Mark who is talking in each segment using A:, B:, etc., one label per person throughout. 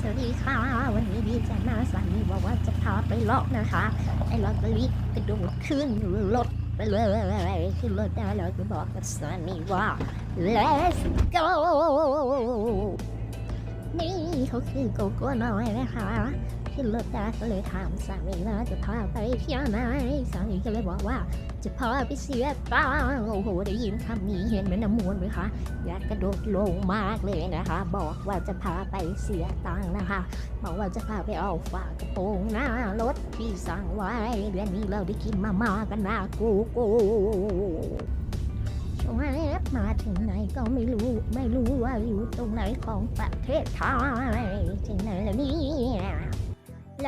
A: สวัสดีค่ะ วันนี้ดีใจมากสามีบอกว่าจะพาไปเลอกนะคะ ไอ้ลอตเตอรี่กระโดดขึ้นรถไปเลยขึ้นรถได้แล้วก็บอกกับสามีว่า let's go นี่เขาคือโกโก้น้อยนะคะ ขึ้นรถได้ก็เลยถามสามีว่าจะพาไปเที่ยวไหนสามีก็เลยบอกว่า จะพาไปเสียตังโอ้โหได้ยินคำนี้เห็นไหมือนน้ำมวนไหมคะอยากกระโดดลงมากเลยนะคะ บอกว่าจะพาไปเสียตังค์นะคะบอกว่าจะพาไปเอาฝากระโปรงหน้ารถที่สั่งไว้เดือนนี้เราได้กินมาม่ากันนะกูกูช่วงนี้มาถึงไหนก็ไม่รู้ ไม่รู้ว่าอยู่ตรงไหนของประเทศไทยที่ไหนล่ะเนี่ย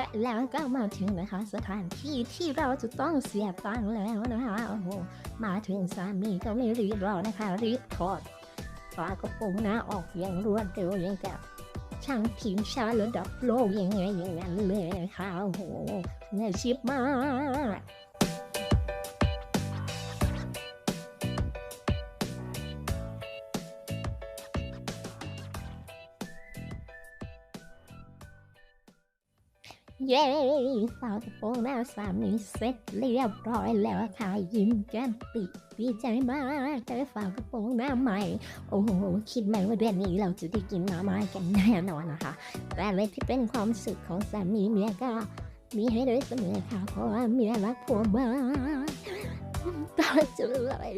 A: และแล้วก็มาถึงนะคะสถานที่ที่เราจะต้องเสียตังแล้วนะคะโอ้โหมาถึงสามีก็ไม่รีบรอนะคะ รีบถอดฝากระโปรงหน้าออกอย่างรวดเร็วอย่างกับช่างทีมชาติระดับโลกอย่างไงอย่างนั้นเลยนะคะโอ้โหเงยชิบมาก เย้ฝากระโปรงหน้าสามีเสร็จเรียบร้อยแล้วค่ะยิ้มแก้มปิดดีใจมากได้ฝากระโปรงหน้าใหม่ โอ้โห คิดไหมว่าเดือนนี้เราจะได้กินมาม่ากันแน่นอนนะคะแต่อะไรที่เป็นความสุขของสามีเมียก็มีให้ด้วยเสมอค่ะเพราะว่าเมียรักผัวมากต่อจะเลย